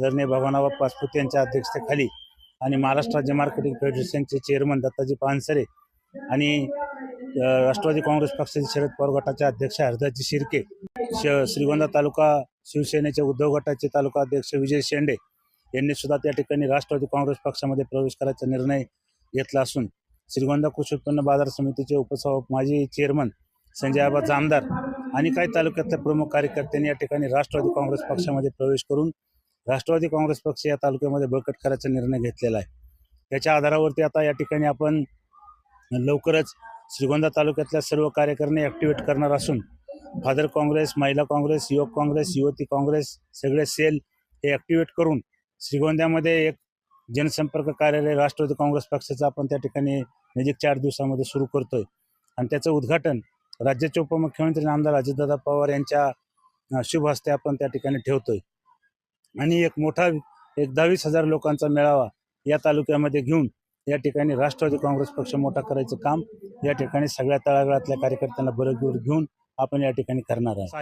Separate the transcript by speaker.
Speaker 1: जरने भगवानाबा पाचपुते यांच्या अध्यक्षतेखाली आणि महाराष्ट्र राज्य मार्केटिंग फेडरेशनचे चेअरमन दत्ताजी पानसरे आणि राष्ट्रवादी काँग्रेस पक्षाचे शरद पवार गटाचे अध्यक्ष हरदाजी शिर्के श श्रीगोंदा तालुका शिवसेनेचे उद्धव गटाचे तालुका अध्यक्ष विजय शेंडे यांनी सुद्धा त्या ठिकाणी राष्ट्रवादी काँग्रेस पक्षामध्ये प्रवेश करायचा निर्णय घेतला असून श्रीगोंदा कृषी उत्पन्न बाजार समितीचे उपसभापती माजी चेअरमन संजय आबा जामदार आणि काही तालुक्यातल्या प्रमुख कार्यकर्त्यांनी या ठिकाणी राष्ट्रवादी काँग्रेस पक्षामध्ये प्रवेश करून राष्ट्रवादी काँग्रेस पक्ष या तालुक्यामध्ये बळकट करायचा निर्णय घेतलेला आहे. त्याच्या आधारावरती आता या ठिकाणी आपण लवकरच श्रीगोंदा तालुक्यातल्या सर्व कार्यकर्ते ॲक्टिवेट करणार असून फादर काँग्रेस महिला काँग्रेस युवक काँग्रेस युवती काँग्रेस सगळे सेल हे ॲक्टिवेट करून श्रीगोंद्यामध्ये एक जनसंपर्क कार्यालय राष्ट्रवादी काँग्रेस पक्षाचं आपण त्या ठिकाणी नजीक चार दिवसामध्ये सुरू करतोय. आणि त्याचं उद्घाटन राज्याचे उपमुख्यमंत्री आमदार अजितदादा पवार यांच्या शुभ हस्ते आपण त्या ठिकाणी ठेवतोय. आणि एक मोठा एक दहावीस हजार लोकांचा मेळावा या तालुक्यामध्ये घेऊन या ठिकाणी राष्ट्रवादी काँग्रेस पक्ष मोठा करायचं काम या ठिकाणी सगळ्या तळागाळातल्या कार्यकर्त्यांना बरोबर घेऊन आपण या ठिकाणी करणार आहे.